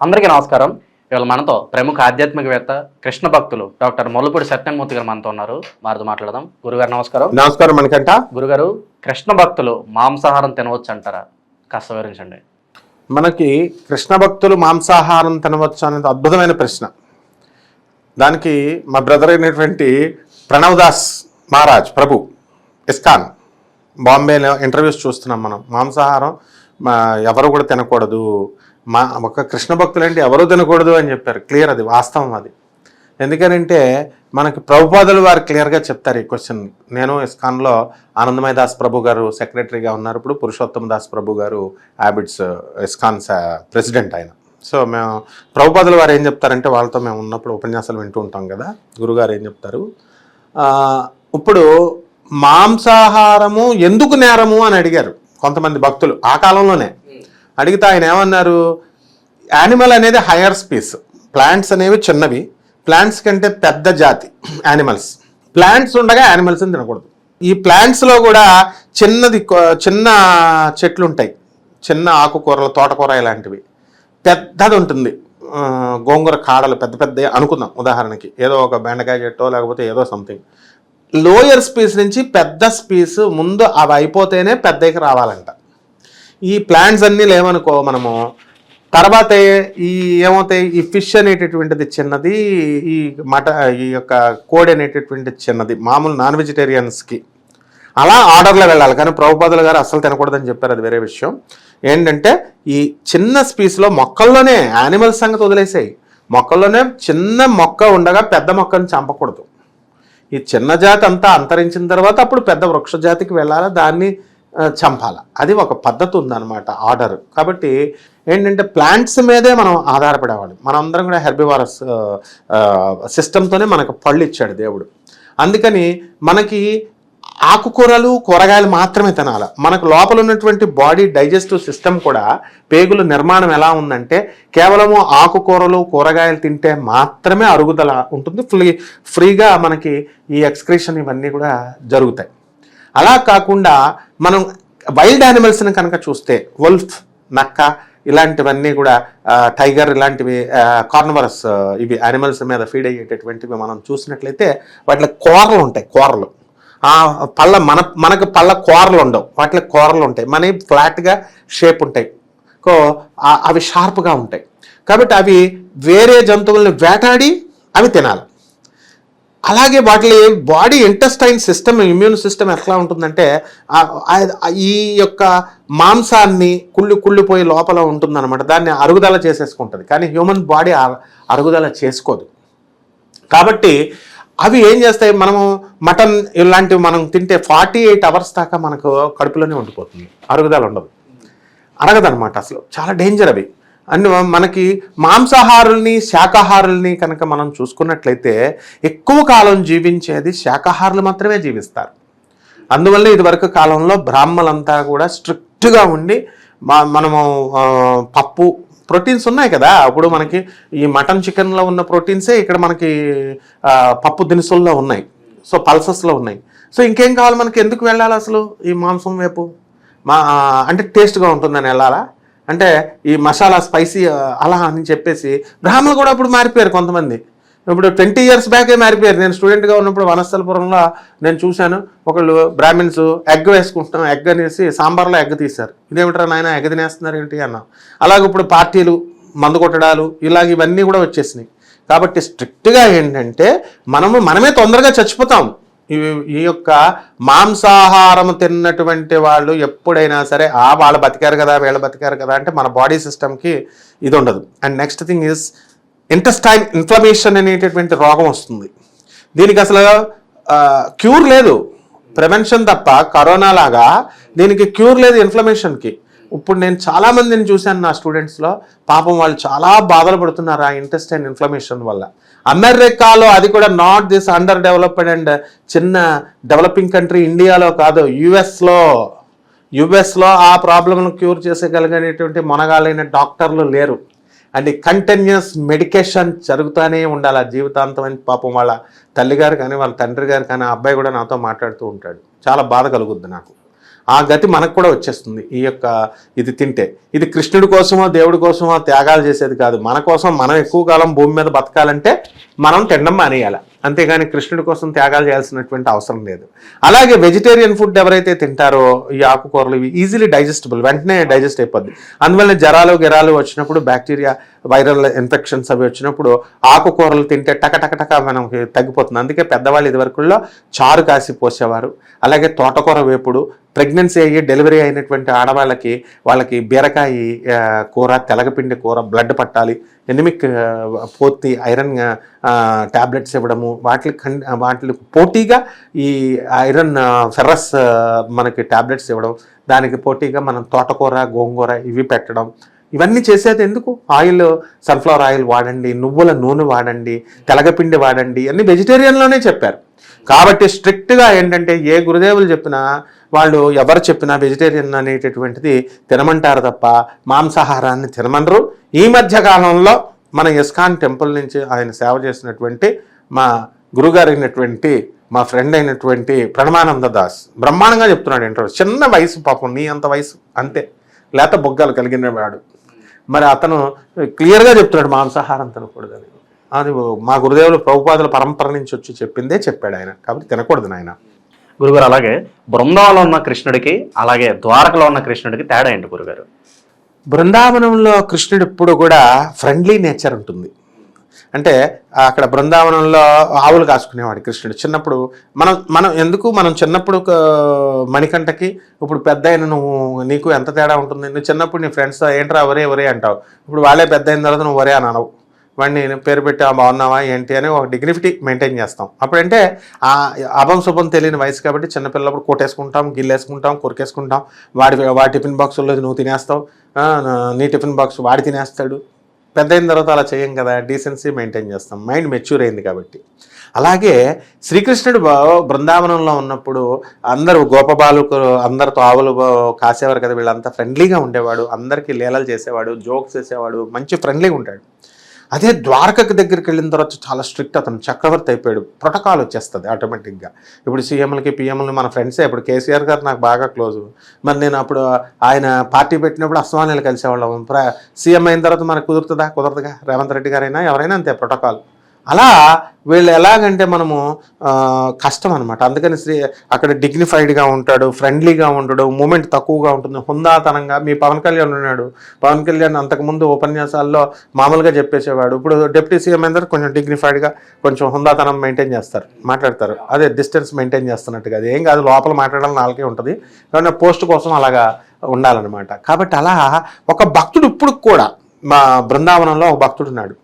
అందరికీ నమస్కారం. ఇవాళ మనతో ప్రముఖ ఆధ్యాత్మికవేత్త కృష్ణ భక్తులు డాక్టర్ మొల్లపూడి సత్యమూర్తి గారు మనతో ఉన్నారు. వారితో మాట్లాడదాం. గురుగారు నమస్కారం. నమస్కారం మనకంట గురుగారు కృష్ణ భక్తులు మాంసాహారం తినవచ్చు అంటారా కాస్త వివరించండి. మనకి కృష్ణ భక్తులు మాంసాహారం తినవచ్చు అనేది అద్భుతమైన ప్రశ్న. దానికి మా బ్రదర్ అయినటువంటి ప్రణవ్ దాస్ మహారాజ్ ప్రభు ఇస్కాన్ బాంబేలో ఇంటర్వ్యూస్ చూస్తున్నాం మనం. మాంసాహారం ఎవరు కూడా తినకూడదు. మా ఒక కృష్ణ భక్తులు అంటే ఎవరూ తినకూడదు అని చెప్పారు. క్లియర్ అది వాస్తవం అది. ఎందుకనంటే మనకి ప్రభుపాదులు వారు క్లియర్గా చెప్తారు ఈ క్వశ్చన్. నేను ఇస్కాన్లో ఆనందమయ దాస్ ప్రభు గారు సెక్రటరీగా ఉన్నారు ఇప్పుడు పురుషోత్తమ దాస్ ప్రభు గారు హ్యాబిట్స్ ఇస్కాన్ ప్రెసిడెంట్ ఆయన. సో మేము ప్రభుపాదులు వారు ఏం చెప్తారంటే వాళ్ళతో మేము ఉన్నప్పుడు ఉపన్యాసాలు వింటూ ఉంటాం కదా గురుగారు ఏం చెప్తారు? ఇప్పుడు మాంసాహారము ఎందుకు నేరము అని అడిగారు కొంతమంది భక్తులు ఆ కాలంలోనే. అడిగితే ఆయన ఏమన్నారు? యానిమల్ అనేది హయ్యర్ స్పీస్ ప్లాంట్స్ అనేవి చిన్నవి. ప్లాంట్స్ కంటే పెద్ద జాతి యానిమల్స్ ప్లాంట్స్ ఉండగా యానిమల్స్ని తినకూడదు. ఈ ప్లాంట్స్లో కూడా చిన్నది చిన్న చెట్లు ఉంటాయి. చిన్న ఆకుకూరలు తోటకూర ఇలాంటివి. పెద్దది ఉంటుంది. గోంగూర కాడలు పెద్ద పెద్ద అనుకుందాం ఉదాహరణకి. ఏదో ఒక బెండకాయ చెట్టో లేకపోతే ఏదో సంథింగ్ లోయర్ స్పీస్ నుంచి పెద్ద స్పీస్ ముందు అవి అయిపోతేనే పెద్దకి రావాలంట. ఈ ప్లాంట్స్ అన్నీ లేవనుకో మనము తర్వాత ఈ ఏమవుతాయి? ఈ ఫిష్ అనేటటువంటిది చిన్నది ఈ మట ఈ యొక్క కోడి అనేటటువంటిది చిన్నది మామూలు నాన్ వెజిటేరియన్స్కి అలా ఆర్డర్లో వెళ్ళాలి. కానీ ప్రభుపాదులు గారు అసలు తినకూడదని చెప్పారు అది వేరే విషయం. ఏంటంటే ఈ చిన్న స్పీస్లో మొక్కల్లోనే యానిమల్ సంగతి వదిలేసాయి. మొక్కల్లోనే చిన్న మొక్క ఉండగా పెద్ద మొక్కని చంపకూడదు. ఈ చిన్న జాతి అంతా అంతరించిన తర్వాత అప్పుడు పెద్ద వృక్ష జాతికి వెళ్ళాలి? దాన్ని చంపాల. అది ఒక పద్ధతి ఉందన్నమాట ఆర్డర్. కాబట్టి ఏంటంటే ప్లాంట్స్ మీదే మనం ఆధారపడేవాళ్ళం. మనందరం కూడా హెర్బివారస్ సిస్టంతోనే మనకు పళ్ళు ఇచ్చాడు దేవుడు. అందుకని మనకి ఆకుకూరలు కూరగాయలు మాత్రమే తినాలి. మనకు లోపల ఉన్నటువంటి బాడీ డైజెస్టివ్ సిస్టమ్ కూడా పేగుల నిర్మాణం ఎలా ఉందంటే కేవలము ఆకుకూరలు కూరగాయలు తింటే మాత్రమే అరుగుదల ఉంటుంది. ఫ్రీ ఫ్రీగా మనకి ఈ ఎక్స్క్రీషన్ ఇవన్నీ కూడా జరుగుతాయి. అలా కాకుండా మనం వైల్డ్ యానిమల్స్ని కనుక చూస్తే వల్ఫ్ నక్క ఇలాంటివన్నీ కూడా టైగర్ ఇలాంటివి కార్నవరస్ ఇవి యానిమల్స్ మీద ఫీడ్ అయ్యేటటువంటివి మనం చూసినట్లయితే వాటిలో కూరలు ఉంటాయి కూరలు. పళ్ళ మన మనకు పళ్ళ కూరలు ఉండవు. వాటిలో కూరలు ఉంటాయి. మనవి ఫ్లాట్గా షేప్ ఉంటాయి. కో అవి షార్ప్గా ఉంటాయి. కాబట్టి అవి వేరే జంతువుల్ని వేటాడి అవి తినాలి. అలాగే వాటి body intestine system immune system ఎట్లా ఉంటుందంటే ఈ యొక్క మాంసాన్ని కుళ్ళు కుళ్ళిపోయి లోపల ఉంటుందన్నమాట. దాన్ని అరుగుదల చేసేసుకుంటుంది. కానీ హ్యూమన్ బాడీ అరుగుదల చేసుకోదు. కాబట్టి అవి ఏం చేస్తాయి? మనము మటన్ ఇలాంటివి మనం తింటే ఫార్టీ ఎయిట్ అవర్స్ దాకా మనకు కడుపులోనే ఉండిపోతుంది. అరుగుదల ఉండదు. అరగదనమాట అసలు. చాలా డేంజర్ అవి. అన్ని మనకి మాంసాహారుల్ని శాకాహారుల్ని కనుక మనం చూసుకున్నట్లయితే ఎక్కువ కాలం జీవించేది శాకాహారులు మాత్రమే జీవిస్తారు. అందువల్ల ఇదివరకు కాలంలో బ్రాహ్మలంతా కూడా స్ట్రిక్ట్గా ఉండి మా మనము పప్పు ప్రోటీన్స్ ఉన్నాయి కదా. అప్పుడు మనకి ఈ మటన్ చికెన్లో ఉన్న ప్రోటీన్సే ఇక్కడ మనకి పప్పు దినుసుల్లో ఉన్నాయి. సో పల్సస్లో ఉన్నాయి. సో ఇంకేం కావాలి మనకి? ఎందుకు వెళ్ళాలి అసలు ఈ మాంసం వైపు? మా అంటే టేస్ట్గా ఉంటుందని వెళ్ళాలా? అంటే ఈ మసాలా స్పైసీ అలా అని చెప్పేసి బ్రాహ్మణులు కూడా అప్పుడు మారిపోయారు కొంతమంది. ఇప్పుడు ట్వంటీ ఇయర్స్ బ్యాకే మారిపోయారు. నేను స్టూడెంట్గా ఉన్నప్పుడు వనస్థలపురంలో నేను చూశాను. ఒకళ్ళు బ్రాహ్మిన్స్ ఎగ్ వేసుకుంటున్నాం ఎగ్ అనేసి సాంబార్లో ఎగ్ తీశారు. ఇదేమిట్రా నాయన ఎగ్ తినేస్తున్నారు ఏంటి? అన్నాం. అలాగే ఇప్పుడు పార్టీలు మందు కొట్టడాలు ఇలాగ ఇవన్నీ కూడా వచ్చేసినాయి. కాబట్టి స్ట్రిక్ట్గా ఏంటంటే మనము మనమే తొందరగా చచ్చిపోతాం. ఈ ఈ యొక్క మాంసాహారం తిన్నటువంటి వాళ్ళు ఎప్పుడైనా సరే ఆ వాళ్ళు బతికారు కదా వీళ్ళు బతికారు కదా అంటే మన బాడీ సిస్టమ్కి ఇది ఉండదు and next thing is intestine inflammation అనేటటువంటి రోగం వస్తుంది. దీనికి అసలు క్యూర్ లేదు. ప్రివెన్షన్ తప్ప కరోనా లాగా దీనికి క్యూర్ లేదు ఇన్ఫ్లమేషన్కి. ఇప్పుడు నేను చాలా మందిని చూశాను నా స్టూడెంట్స్లో పాపం వాళ్ళు చాలా బాధలు పడుతున్నారు ఆ ఇంటెస్టైన్ ఇన్ఫ్లమేషన్ వల్ల. అమెరికాలో అది కూడా not this under developed and చిన్న డెవలపింగ్ కంట్రీ ఇండియాలో కాదు యుఎస్లో యుఎస్లో ఆ ప్రాబ్లమ్ను క్యూర్ చేసేయగలిగినటువంటి మొనగాలైన డాక్టర్లు లేరు. అండ్ కంటిన్యూస్ మెడికేషన్ జరుగుతూనే ఉండాలి ఆ జీవితాంతం అని పాపం వాళ్ళ తల్లిగారు కానీ వాళ్ళ తండ్రి గారు కానీ ఆ అబ్బాయి కూడా నాతో మాట్లాడుతూ ఉంటాడు. చాలా బాధ కలుగుద్ది నాకు. ఆ గతి మనకు కూడా వచ్చేస్తుంది ఈ యొక్క ఇది తింటే. ఇది కృష్ణుడి కోసమో దేవుడి కోసమో త్యాగాలు చేసేది కాదు. మన కోసం మనం ఎక్కువ కాలం భూమి మీద బతకాలంటే మనం తినడం మానేయాలి. అంతేగాని కృష్ణుడి కోసం త్యాగాలు చేయాల్సినటువంటి అవసరం లేదు. అలాగే వెజిటేరియన్ ఫుడ్ ఎవరైతే తింటారో ఈ ఆకుకూరలు ఇవి ఈజీలీ డైజెస్టబుల్ వెంటనే డైజెస్ట్ అయిపోద్ది. అందువల్ల జ్వరాలు గిరాలు వచ్చినప్పుడు బ్యాక్టీరియా వైరల్ ఇన్ఫెక్షన్స్ అవి వచ్చినప్పుడు ఆకుకూరలు తింటే టక టక టక మనకి తగ్గిపోతుంది. అందుకే పెద్దవాళ్ళు ఇదివరకుల్లో చారు కాసి పోసేవారు. అలాగే తోటకూర వేపుడు ప్రెగ్నెన్సీ అయ్యి డెలివరీ అయినటువంటి ఆడవాళ్ళకి వాళ్ళకి బీరకాయ కూర తెలగపిండి కూర బ్లడ్ పట్టాలి ఎనిమిక్ పోర్తి ఐరన్ ట్యాబ్లెట్స్ ఇవ్వడము వాటికి ఖండ్ వాటికి పోటీగా ఈ ఐరన్ ఫెర్రస్ మనకి ట్యాబ్లెట్స్ ఇవ్వడం దానికి పోటీగా మనం తోటకూర గోంగూర ఇవి పెట్టడం ఇవన్నీ చేసేది ఎందుకు? ఆయిల్ సన్ఫ్లవర్ ఆయిల్ వాడండి నువ్వుల నూనె వాడండి తెలగపిండి వాడండి అన్ని వెజిటేరియన్లోనే చెప్పారు. కాబట్టి స్ట్రిక్ట్గా ఏంటంటే ఏ గురుదేవులు చెప్పినా వాళ్ళు ఎవరు చెప్పినా వెజిటేరియన్ అనేటటువంటిది తినమంటారు తప్ప మాంసాహారాన్ని తినమనరు ఈ మధ్య కాలంలో మన ఇస్కాన్ టెంపుల్ నుంచి ఆయన సేవ చేసినటువంటి మా గురుగారు అయినటువంటి మా ఫ్రెండ్ అయినటువంటి ప్రణమానంద దాస్. బ్రహ్మాండంగా చెప్తున్నాడు ఏంటో. చిన్న వయసు పాపం నీ అంత వయసు అంతే. లేత బొగ్గలు కలిగిన వాడు. మరి అతను క్లియర్గా చెప్తున్నాడు మాంసాహారం తినకూడదని. అది మా గురుదేవులు ప్రభుపాదుల పరంపర నుంచి వచ్చి చెప్పిందే చెప్పాడు ఆయన. కాబట్టి తినకూడదు నాయన. గురుగారు అలాగే బృందావనంలో ఉన్న కృష్ణుడికి అలాగే ద్వారకలో ఉన్న కృష్ణుడికి తేడా ఏంటి గురుగారు? బృందావనంలో కృష్ణుడు ఎప్పుడు కూడా ఫ్రెండ్లీ నేచర్ ఉంటుంది. అంటే అక్కడ బృందావనంలో ఆవులు కాసుకునేవాడు కృష్ణుడు. చిన్నప్పుడు మనం మనం ఎందుకు? మనం చిన్నప్పుడు మణికంటకి ఇప్పుడు పెద్ద అయిన నువ్వు నీకు ఎంత తేడా ఉంటుంది? నువ్వు చిన్నప్పుడు నీ ఫ్రెండ్స్ ఏంట్రా ఒరే ఒరే అంటావు. ఇప్పుడు వాళ్ళే పెద్ద అయిన తర్వాత నువ్వు ఒరే అని అనవు. వాడిని పేరు పెట్టి బాగున్నావా? ఏంటి? అని ఒక డిగ్నిఫిటీ మెయింటైన్ చేస్తాం. అప్పుడంటే ఆ అభం శుభం తెలియని వయసు కాబట్టి చిన్నపిల్లప్పుడు కొట్టేసుకుంటాం గిల్లేసుకుంటాం కొరికేసుకుంటాం. వాడి వాడి టిఫిన్ బాక్సుల్లో నువ్వు తినేస్తావు. నీ టిఫిన్ బాక్స్ వాడి తినేస్తాడు. పెద్ద అయిన తర్వాత అలా చేయం కదా డీసెన్సీ మెయింటైన్ చేస్తాం. మైండ్ మెచ్యూర్ అయింది కాబట్టి. అలాగే శ్రీకృష్ణుడు బృందావనంలో ఉన్నప్పుడు అందరూ గోపబాలుకు అందరితో ఆవులు కాసేవారు కదా వీళ్ళంతా ఫ్రెండ్లీగా ఉండేవాడు. అందరికీ లీలలు చేసేవాడు జోక్స్ చేసేవాడు మంచి ఫ్రెండ్లీగా ఉంటాడు. అదే ద్వారకకి దగ్గరికి వెళ్ళిన తర్వాత చాలా స్ట్రిక్ట్ అతను చక్రవర్తి అయిపోయాడు. ప్రోటోకాల్ వచ్చేస్తుంది ఆటోమేటిక్గా. ఇప్పుడు సీఎంలకి పిఎంలకి మన ఫ్రెండ్సే. ఇప్పుడు కేసీఆర్ గారు నాకు బాగా క్లోజ్. మరి నేను అప్పుడు ఆయన పార్టీ పెట్టినప్పుడు అస్వానీలు కలిసేవాళ్ళం. ప్ర సీఎం అయిన తర్వాత మనకు కుదురుతుందా? కుదరదుగా? రేవంత్ రెడ్డి గారైనా? ఎవరైనా అంతే ప్రోటోకాల్. అలా వీళ్ళు ఎలాగంటే మనము కష్టం అనమాట అందుకని శ్రీ అక్కడ డిగ్నిఫైడ్గా ఉంటాడు ఫ్రెండ్లీగా ఉండడు మూమెంట్ తక్కువగా ఉంటుంది. హుందాతనంగా మీ పవన్ కళ్యాణ్ ఉన్నాడు. పవన్ కళ్యాణ్ అంతకుముందు ఉపన్యాసాల్లో మామూలుగా చెప్పేసేవాడు. ఇప్పుడు డిప్యూటీ సీఎం అందరూ కొంచెం డిగ్నిఫైడ్గా కొంచెం హుందాతనం మెయింటైన్ చేస్తారు మాట్లాడతారు. అదే డిస్టెన్స్ మెయింటైన్ చేస్తున్నట్టుగా. అది ఏం కాదు లోపల మాట్లాడాలని నాలుగే ఉంటుంది. కానీ పోస్ట్ కోసం అలాగా ఉండాలన్నమాట. కాబట్టి అలా ఒక భక్తుడు ఇప్పుడు కూడా మా బృందావనంలో ఒక భక్తుడు ఉన్నాడు.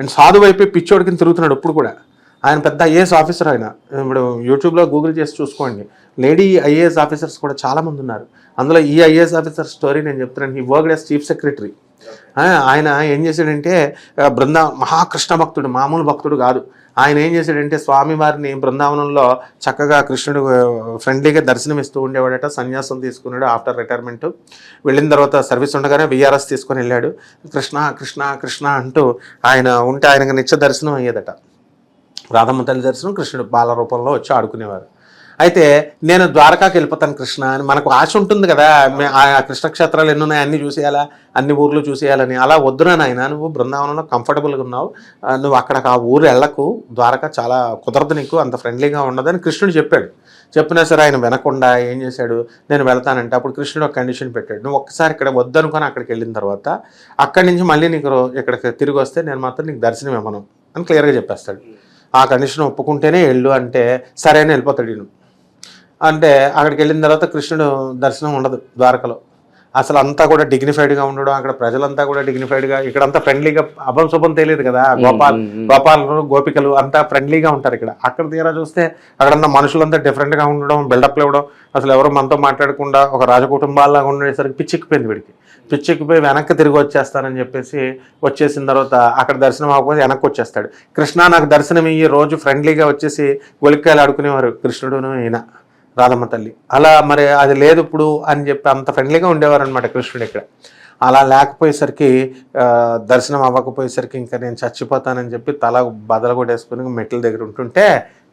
అండ్ సాధు వైపే పిచ్చోడి తిరుగుతున్నాడు ఇప్పుడు కూడా. ఆయన పెద్ద ఐఏఎస్ ఆఫీసర్ ఆయన. ఇప్పుడు యూట్యూబ్లో గూగుల్ చేసి చూసుకోండి. లేడీ ఐఏఎస్ ఆఫీసర్స్ కూడా చాలామంది ఉన్నారు. అందులో ఈ ఐఏఎస్ ఆఫీసర్ స్టోరీ నేను చెప్తున్నాను. ఈ వర్క్ యాజ్ చీఫ్ సెక్రటరీ. ఆయన ఏం చేశాడంటే బృందా మహాకృష్ణ భక్తుడు మామూలు భక్తుడు కాదు. ఆయన ఏం చేశాడంటే స్వామివారిని బృందావనంలో చక్కగా కృష్ణుడు ఫ్రెండ్లీగా దర్శనం ఇస్తూ ఉండేవాడట సన్యాసం తీసుకున్నాడు ఆఫ్టర్ రిటైర్మెంట్. వెళ్ళిన తర్వాత సర్వీస్ ఉండగానే విఆర్ఎస్ తీసుకొని వెళ్ళాడు. కృష్ణ కృష్ణ కృష్ణ అంటూ ఆయన ఉంటే ఆయనకు నిత్య దర్శనం అయ్యేదట. రాధమ్మ తల్లి దర్శనం కృష్ణుడు బాల రూపంలో వచ్చి ఆడుకునేవారు. అయితే నేను ద్వారకాకి వెళ్ళిపోతాను కృష్ణ అని మనకు ఆశ ఉంటుంది కదా. ఆ కృష్ణక్షేత్రాలు ఎన్ని ఉన్నాయి అన్ని చూసేయాలా? అన్ని ఊర్లు చూసేయాలని. అలా వద్దురా నాయన నువ్వు బృందావనంలో కంఫర్టబుల్గా ఉన్నావు. నువ్వు అక్కడ ఆ ఊరు వెళ్ళకు. ద్వారక చాలా కుదరదు నీకు అంత ఫ్రెండ్లీగా ఉండదని కృష్ణుడు చెప్పాడు. చెప్పినా సరే ఆయన వినకుండా ఏం చేశాడు? నేను వెళ్తానంటే అప్పుడు కృష్ణుడు ఒక కండిషన్ పెట్టాడు. నువ్వు ఒక్కసారి ఇక్కడ వద్దనుకొని అక్కడికి వెళ్ళిన తర్వాత అక్కడి నుంచి మళ్ళీ నీకు ఇక్కడికి తిరిగి వస్తే నేను మాత్రం నీకు దర్శనం ఇవ్వను అని క్లియర్గా చెప్పేస్తాడు. ఆ కండిషన్ ఒప్పుకుంటేనే వెళ్ళు అంటే సరే అని వెళ్ళిపోతాడు నేను అంటే అక్కడికి వెళ్ళిన తర్వాత కృష్ణుడు దర్శనం ఉండదు ద్వారకలో. అసలు అంతా కూడా డిగ్నిఫైడ్గా ఉండడం అక్కడ ప్రజలంతా కూడా డిగ్నిఫైడ్గా ఇక్కడంతా ఫ్రెండ్లీగా అభం శుభం తెలియదు కదా గోపాల్ గోపాలు గోపికలు అంతా ఫ్రెండ్లీగా ఉంటారు ఇక్కడ. అక్కడ తీరా చూస్తే అక్కడన్న మనుషులంతా డిఫరెంట్గా ఉండడం బిల్డప్లు ఇవ్వడం అసలు ఎవరు మనతో మాట్లాడకుండా ఒక రాజకుటుంబాల్లాగా ఉండేసరికి పిచ్చెక్కిపోయింది వీడికి. పిచ్చెక్కిపోయి వెనక్కి తిరిగి వచ్చేస్తానని చెప్పేసి వచ్చేసిన తర్వాత అక్కడ దర్శనం అవ్వకపోతే వెనక్కి వచ్చేస్తాడు. కృష్ణ నాకు దర్శనం ఇయ్యి రోజు ఫ్రెండ్లీగా వచ్చేసి గొలిక్కాయలు ఆడుకునేవారు కృష్ణుడును ఈయన. రాధమ్మ తల్లి. అలా మరి అది లేదు ఇప్పుడు అని చెప్పి అంత ఫ్రెండ్లీగా ఉండేవారు అనమాట కృష్ణుడు ఇక్కడ. అలా లేకపోయేసరికి దర్శనం అవ్వకపోయేసరికి ఇంకా నేను చచ్చిపోతానని చెప్పి తల బదల కొట్టేసుకుని మెట్ల దగ్గర ఉంటుంటే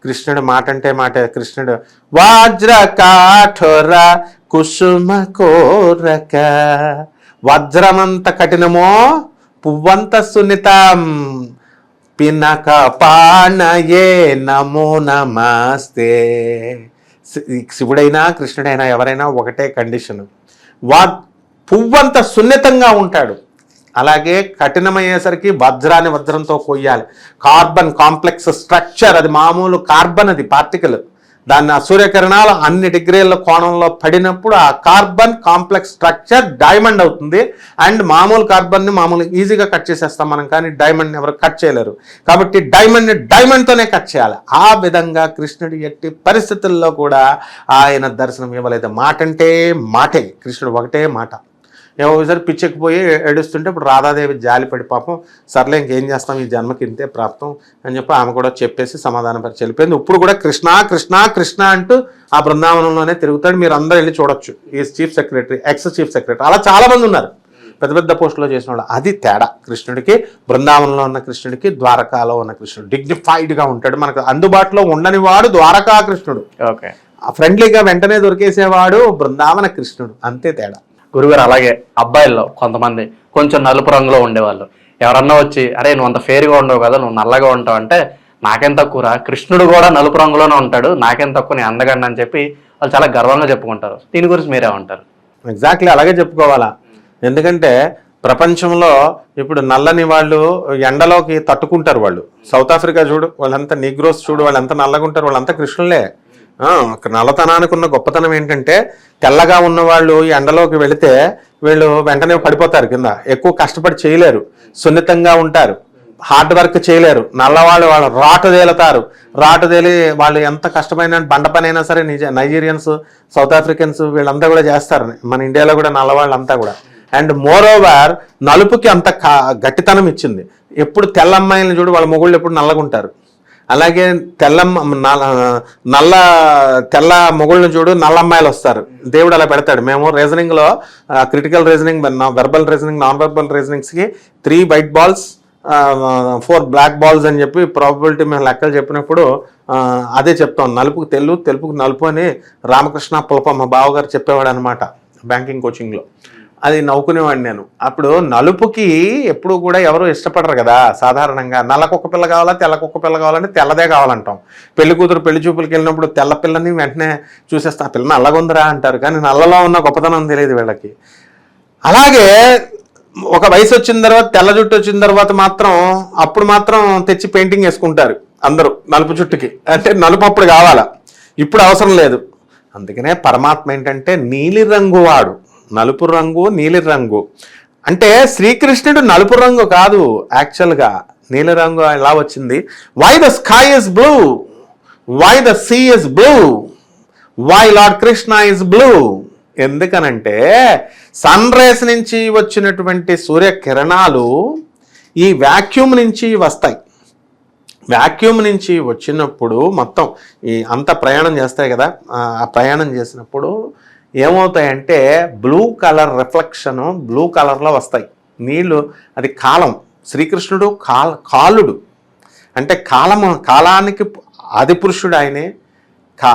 కృష్ణుడు మాట అంటే మాట కృష్ణుడు వాజ్ర కాఠోర కుసుమ కోరక వజ్రమంత కఠినమో పువ్వంత సున్నితం పినక పాణయే నమో నమస్తే. శివుడైనా కృష్ణుడైనా ఎవరైనా ఒకటే కండిషన్. వా పువ్వంత సున్నితంగా ఉంటాడు. అలాగే కఠినమయ్యేసరికి వజ్రాన్ని వజ్రంతో కొయ్యాలి. కార్బన్ కాంప్లెక్స్ స్ట్రక్చర్ అది మామూలు కార్బన్ అది పార్టికల్. దాన్ని ఆ సూర్యకిరణాలు అన్ని డిగ్రీల కోణంలో పడినప్పుడు ఆ కార్బన్ కాంప్లెక్స్ స్ట్రక్చర్ డైమండ్ అవుతుంది. అండ్ మామూలు కార్బన్ని మామూలు ఈజీగా కట్ చేసేస్తాం మనం కానీ డైమండ్ని ఎవరు కట్ చేయలేరు. కాబట్టి డైమండ్ని డైమండ్తోనే కట్ చేయాలి. ఆ విధంగా కృష్ణుడి ఎట్టి పరిస్థితుల్లో కూడా ఆయన దర్శనం ఇవ్వలేదు. మాట అంటే మాటే కృష్ణుడు ఒకటే మాట. ఒకసారి పిచ్చెక్కిపోయి ఏడుస్తుంటే ఇప్పుడు రాధాదేవి జాలిపడి పాపం సర్లే ఇంకేం చేస్తాం ఈ జన్మకి ఇంతే ప్రాప్తం అని చెప్పి ఆమె కూడా చెప్పేసి సమాధానం పరిచి వెళ్ళిపోయింది. ఇప్పుడు కూడా కృష్ణ కృష్ణ కృష్ణ అంటూ ఆ బృందావనంలోనే తిరుగుతాడు. మీరు అందరూ వెళ్ళి చూడొచ్చు. ఈ chief secretary ex chief secretary అలా చాలా మంది ఉన్నారు. పెద్ద పెద్ద పోస్టులో చేసిన వాళ్ళు. అది తేడా. కృష్ణుడికి బృందావనంలో ఉన్న కృష్ణుడికి ద్వారకాలో ఉన్న కృష్ణుడు డిగ్నిఫైడ్గా ఉంటాడు. మనకు అందుబాటులో ఉండని వాడు ద్వారకా కృష్ణుడు. ఓకే. ఆ ఫ్రెండ్లీగా వెంటనే దొరికేసేవాడు బృందావన కృష్ణుడు. అంతే తేడా. గురుగారు అలాగే అబ్బాయిల్లో కొంతమంది కొంచెం నలుపు రంగులో ఉండేవాళ్ళు. ఎవరన్నా వచ్చి అరే నువ్వు అంత ఫేర్గా ఉండవు కదా నువ్వు నల్లగా ఉంటావు అంటే నాకెంత తక్కువరా కృష్ణుడు కూడా నలుపు రంగులోనే ఉంటాడు నాకేం తక్కువ నేను అందగండి అని చెప్పి వాళ్ళు చాలా గర్వంగా చెప్పుకుంటారు. దీని గురించి మీరే ఉంటారు? ఎగ్జాక్ట్లీ అలాగే చెప్పుకోవాలా. ఎందుకంటే ప్రపంచంలో ఇప్పుడు నల్లని వాళ్ళు ఎండలోకి తట్టుకుంటారు వాళ్ళు. సౌత్ ఆఫ్రికా చూడు వాళ్ళంతా నిగ్రోస్ చూడు వాళ్ళంతా నల్లగా ఉంటారు వాళ్ళంతా కృష్ణులే. ఒక నల్లతనానికి ఉన్న గొప్పతనం ఏంటంటే తెల్లగా ఉన్న వాళ్ళు ఈ ఎండలోకి వెళితే వీళ్ళు వెంటనే పడిపోతారు కింద. ఎక్కువ కష్టపడి చేయలేరు. సున్నితంగా ఉంటారు. హార్డ్ వర్క్ చేయలేరు. నల్లవాళ్ళు వాళ్ళు రాటు తేలుతారు. రాటు తేలి వాళ్ళు ఎంత కష్టమైన బండ పని అయినా సరే నిజ నైజీరియన్స్ సౌత్ ఆఫ్రికన్స్ వీళ్ళంతా కూడా చేస్తారు. మన ఇండియాలో కూడా నల్లవాళ్ళు అంతా కూడా. అండ్ మోర్ ఓవర్ నలుపుకి అంత కా- గట్టితనం ఇచ్చింది. ఎప్పుడు తెల్ల అమ్మాయిలను చూడు వాళ్ళ మొగుళ్ళు ఎప్పుడు నల్లగుంటారు. అలాగే తెల్లమ్మ నల్ల నల్ల తెల్ల మొగుళ్ళని చూడు నల్ల అమ్మాయిలు వస్తారు. దేవుడు అలా పెడతాడు. మేము రీజనింగ్లో critical reasoning verbal reasoning non verbal రీజనింగ్స్కి three white balls four black balls అని చెప్పి ప్రాబిలిటీ మేము లెక్కలు చెప్పినప్పుడు అదే చెప్తాం. నలుపుకు తెల్లు తెలుపుకు నలుపు అని రామకృష్ణ పులపమ్మ బావగారు చెప్పేవాడు అనమాట బ్యాంకింగ్ కోచింగ్లో. అది నవ్వుకునేవాడిని నేను. అప్పుడు నలుపుకి ఎప్పుడు కూడా ఎవరు ఇష్టపడరు కదా సాధారణంగా. నల్ల కుక్క పిల్ల కావాలా తెల్ల కుక్క పిల్ల కావాలంటే తెల్లదే కావాలంటాం. పెళ్ళి కూతురు పెళ్ళి చూపులకి వెళ్ళినప్పుడు తెల్ల పిల్లని వెంటనే చూసేస్తా ఆ పిల్ల నల్లగొందరా అంటారు. కానీ నల్లలో ఉన్న గొప్పతనం తెలియదు వీళ్ళకి. అలాగే ఒక వయసు వచ్చిన తర్వాత తెల్ల జుట్టు వచ్చిన తర్వాత మాత్రం అప్పుడు మాత్రం తెచ్చి పెయింటింగ్ వేసుకుంటారు అందరూ నలుపు జుట్టుకి. అంటే నలుపు అప్పుడు కావాలా. ఇప్పుడు అవసరం లేదు. అందుకనే పరమాత్మ ఏంటంటే నీలిరంగు వాడు. నలుపు రంగు నీలి రంగు. అంటే శ్రీకృష్ణుడు నలుపు రంగు కాదు యాక్చువల్గా నీలి రంగు ఎలా వచ్చింది? Why the sky is blue why the sea is blue why lord Krishna is blue ఎందుకనంటే సన్ రేస్ నుంచి వచ్చినటువంటి సూర్యకిరణాలు ఈ వ్యాక్యూమ్ నుంచి వస్తాయి. వాక్యూమ్ నుంచి వచ్చినప్పుడు మొత్తం ఈ అంత ప్రయాణం చేస్తాయి కదా ఆ ప్రయాణం చేసినప్పుడు ఏమవుతాయంటే బ్లూ కలర్ రిఫ్లెక్షన్ బ్లూ కలర్లో వస్తాయి. నీళ్ళు అది కాలం. శ్రీకృష్ణుడు కాల కాలుడు. అంటే కాలము కాలానికి ఆది పురుషుడు ఆయనే కా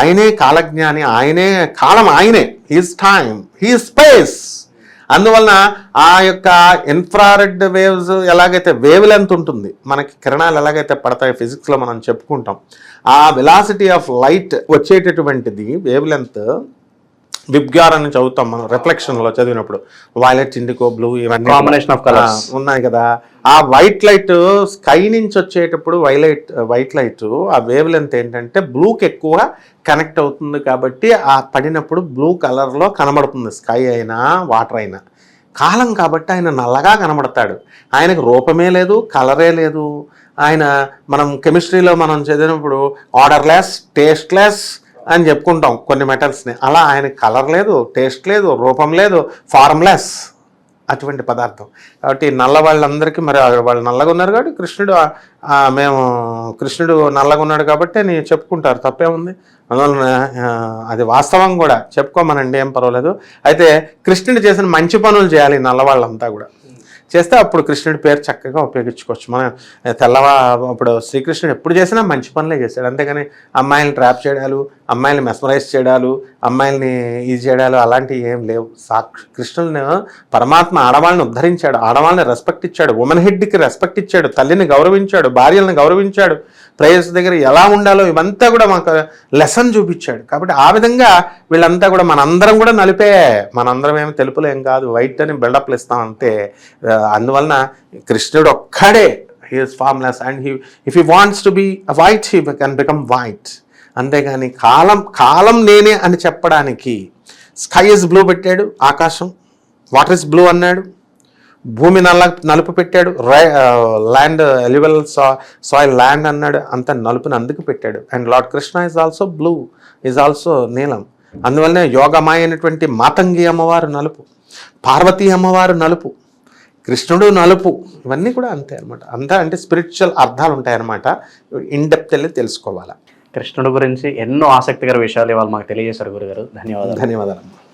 ఆయనే కాలజ్ఞాని ఆయనే కాలం ఆయనే. హీస్ టైమ్ హీ స్పేస్ అందువలన ఆ యొక్క ఇన్ఫ్రారెడ్ వేవ్స్ ఎలాగైతే వేవ్ లెంత్ ఉంటుంది మనకి కిరణాలు ఎలాగైతే పడతాయి ఫిజిక్స్లో మనం చెప్పుకుంటాం ఆ వెలాసిటీ ఆఫ్ లైట్ వచ్చేటటువంటిది వేవ్ లెంత్ విబ్గార్ అని చదువుతాం మనం రిఫ్లెక్షన్లో చదివినప్పుడు. వైలెట్ ఇండికో బ్లూ ఇవన్నీ Combination of colours. ఆ, ఉన్నాయి కదా. ఆ వైట్ లైట్ స్కై నుంచి వచ్చేటప్పుడు వైలైట్ వైట్ లైట్ ఆ వేవ్ లెంత్ ఏంటంటే బ్లూకి ఎక్కువ కనెక్ట్ అవుతుంది కాబట్టి ఆ పడినప్పుడు బ్లూ కలర్లో కనబడుతుంది. స్కై అయినా వాటర్ అయినా. కాలం కాబట్టి ఆయన నల్లగా కనబడతాడు. ఆయనకు రూపమే లేదు కలరే లేదు. ఆయన మనం కెమిస్ట్రీలో మనం చదివినప్పుడు ఆర్డర్లెస్ టేస్ట్లెస్ అని చెప్పుకుంటాం కొన్ని మెటల్స్ని. అలా ఆయన కలర్ లేదు టేస్ట్ లేదు రూపం లేదు ఫార్మ్లెస్ అటువంటి పదార్థం. కాబట్టి నల్ల వాళ్ళందరికీ మరి వాళ్ళు నల్లగా ఉన్నారు కాబట్టి కృష్ణుడు మేము కృష్ణుడు నల్లగా ఉన్నాడు కాబట్టి అని చెప్పుకుంటారు. తప్పేముంది? అందువలన అది వాస్తవం కూడా. చెప్పుకోమనండి ఏం పర్వాలేదు. అయితే కృష్ణుడు చేసిన మంచి పనులు చేయాలి నల్లవాళ్ళంతా కూడా. చేస్తే అప్పుడు కృష్ణుడి పేరు చక్కగా ఉపయోగించుకోవచ్చు. మనం తెల్లవా ఇప్పుడు శ్రీకృష్ణుడు ఎప్పుడు చేసినా మంచి పనులే చేశాడు. అంతేగాని అమ్మాయిలను ట్రాప్ చేయడాలు అమ్మాయిని మెస్మరైజ్ చేయడాలు అమ్మాయిల్ని ఇది చేయడాలు అలాంటివి ఏం లేవు. సాక్షి కృష్ణుని పరమాత్మ ఆడవాళ్ళని ఉద్ధరించాడు ఆడవాళ్ళని రెస్పెక్ట్ ఇచ్చాడు ఉమెన్ హెడ్కి రెస్పెక్ట్ ఇచ్చాడు తల్లిని గౌరవించాడు భార్యలను గౌరవించాడు ప్రేయర్స్ దగ్గర ఎలా ఉండాలో ఇవంతా కూడా మాకు లెసన్ చూపించాడు. కాబట్టి ఆ విధంగా వీళ్ళంతా కూడా మనందరం కూడా నలిపే మనందరం ఏమి తెలుపులేం కాదు వైట్ అని బిల్డప్లు ఇస్తాం అంతే. అందువలన కృష్ణుడు ఒక్కడే he is formless and he if he wants to be white he can become white అంతేగాని కాలం కాలం నేనే అని చెప్పడానికి స్కై ఇస్ బ్లూ పెట్టాడు ఆకాశం వాటర్ ఇస్ బ్లూ అన్నాడు భూమి నల్ల నలుపు పెట్టాడు ల్యాండ్ ఎలివల్ సా సాయిల్ ల్యాండ్ అన్నాడు అంత నలుపుని అందుకు పెట్టాడు. And lord Krishna is also blue is also నీలం. అందువల్లనే యోగమాయ అయినటువంటి మాతంగి అమ్మవారు నలుపు పార్వతీ అమ్మవారు నలుపు కృష్ణుడు నలుపు ఇవన్నీ కూడా అంతే అనమాట అంతా అంటే స్పిరిచువల్ అర్థాలు ఉంటాయన్నమాట. ఇన్ డెప్త్ వెళ్ళి తెలుసుకోవాలి. కృష్ణుడు గురించి ఎన్నో ఆసక్తికర విషయాలు ఇవాళ మాకు తెలియజేశారు గురుగారు. ధన్యవాదాలు. ధన్యవాదాలు.